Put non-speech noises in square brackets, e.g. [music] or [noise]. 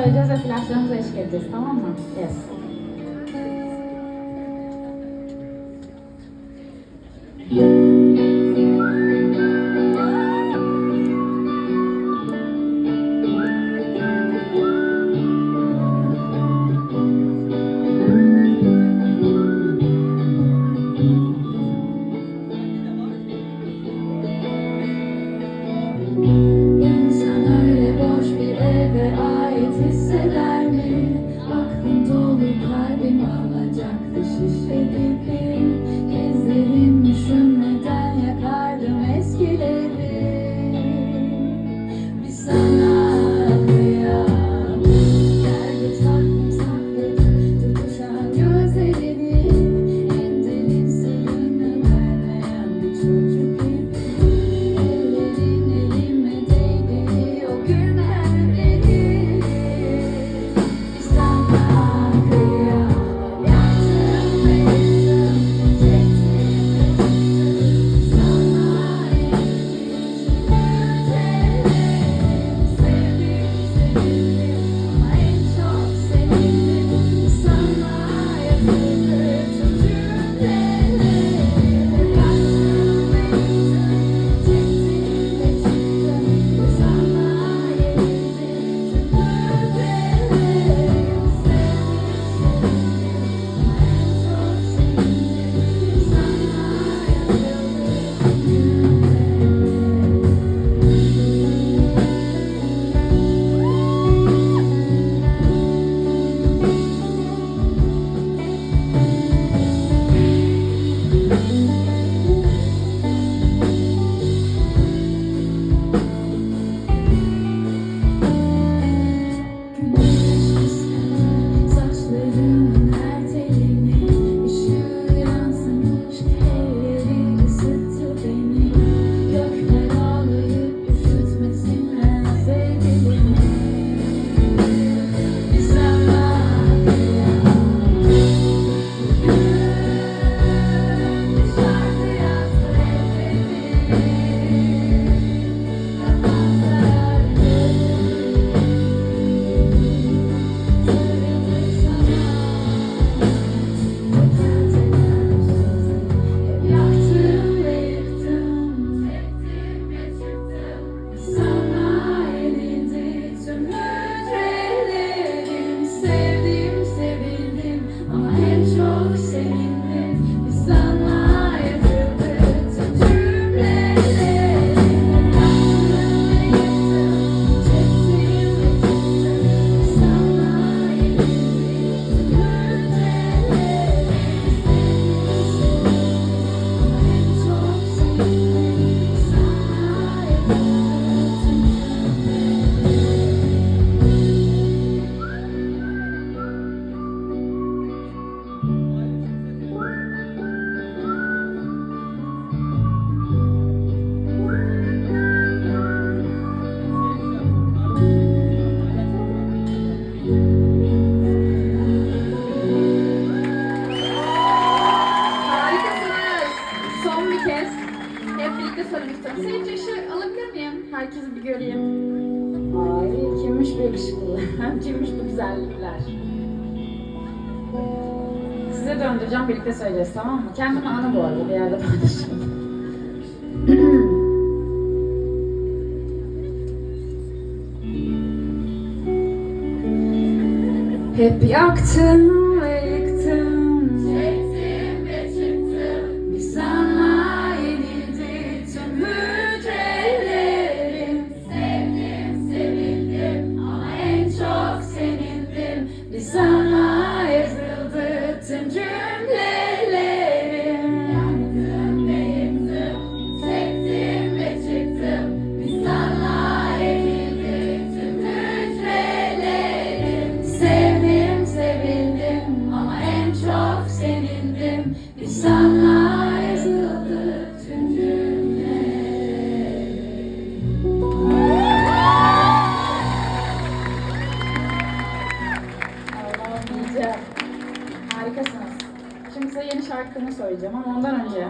Só eu Deus afinação das que estão. Essa. te sentir. de söylemek istiyorum. Senin alabilir miyim? Herkesi bir göreyim. Ay kimmiş bu yakışıklılar? [laughs] kimmiş bu güzellikler? Size döndüreceğim birlikte söyleyeceğiz tamam mı? Kendime anı bu arada bir yerde paylaşayım. [clears throat] Hep yaktın Harikasınız. Şimdi size yeni şarkımı söyleyeceğim ama ondan önce